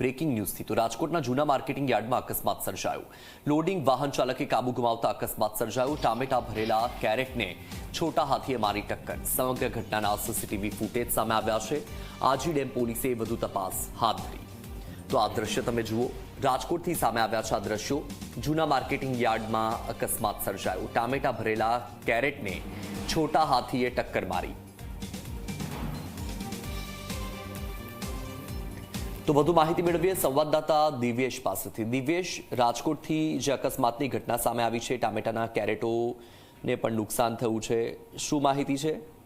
Breaking ન્યૂઝથી તો રાજકોટના જૂના માર્કેટિંગ યાર્ડમાં અકસ્માત સર્જાયો. લોડિંગ વાહન ચાલકે કાબુ ગુમાવતા અકસ્માત સર્જાયો. ટામેટા ભરેલા કેરેટને છોટા હાથીએ મારી ટક્કર. સમગ્ર ઘટનાના સીસીટીવી ફૂટેજ સામે આવ્યા છે. આજી ડેમ પોલીસે વધુ તપાસ હાથ ધરી. તો આ દ્રશ્ય તમે જુઓ. રાજકોટથી સામે આવ્યા છે આ દ્રશ્યો. જૂના માર્કેટિંગ યાર્ડમાં અકસ્માત સર્જાયો. ટામેટા ભરેલા કેરેટને છોટા હાથીએ ટક્કર મારી. તો વધુ માહિતી મેળવીએ સંવાદદાતા દિવ્યેશ પાસેથી. દિવ્યેશ, રાજકોટથી જે અકસ્માતની ઘટના સામે આવી છે, ટામેટાના કેરેટોને પણ નુકસાન થયું છે. શું માહિતી છે?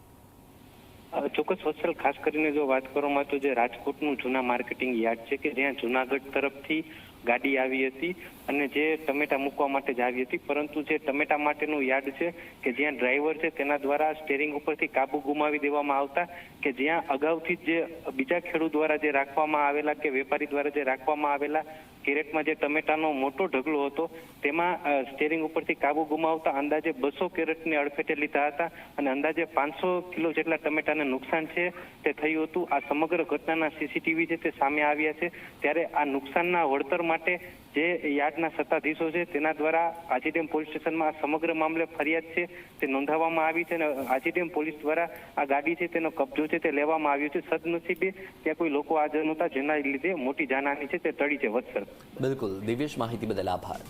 ચોક્કસ વત્સલ, ખાસ કરીને જો વાત કરવામાં તો જે રાજકોટનું જૂના માર્કેટિંગ યાર્ડ છે કે જ્યાં જુનાગઢ તરફથી ગાડી આવી હતી અને જે ટમેટા મૂકવા માટે જ આવી હતી, પરંતુ જે ટમેટા માટેનું યાર્ડ છે કે જ્યાં ડ્રાઈવર છે તેના દ્વારા સ્ટેરિંગ ઉપરથી કાબુ ગુમાવી દેવામાં આવતા કે જ્યાં અગાઉથી જ બીજા ખેડૂત દ્વારા જે રાખવામાં આવેલા કે વેપારી દ્વારા જે રાખવામાં આવેલા કેરેટમાં જે ટમેટાનો મોટો ઢગલો હતો, તેમાં સ્ટેરિંગ ઉપરથી કાબુ ગુમાવતા અંદાજે બસો કેરેટને અડફેટે લીધા હતા અને અંદાજે પાંચસો કિલો જેટલા ટમેટાને નુકસાન છે, તે થયું હતું. આ સમગ્ર ઘટનાના સીસીટીવી છે, તે સામે આવ્યા છે. ત્યારે આ નુકસાનના વળતર માટે જે યાર્ડના સત્તાધીશો છે, તેના દ્વારા આજીડેમ પોલીસ સ્ટેશનમાં આ સમગ્ર મામલે ફરિયાદ છે, તે નોંધાવવામાં આવી છે અને આજીડેમ પોલીસ દ્વારા આ ગાડી છે, તેનો કબજો છે, તે લેવામાં આવ્યો છે. સદનસીબે ત્યાં કોઈ લોકો હાજર નહોતા, જેના લીધે મોટી જાનહાની છે, તે ટળી છે વત્સર બિલકુલ. દિવ્યેશ માહિતી બદલ આભાર.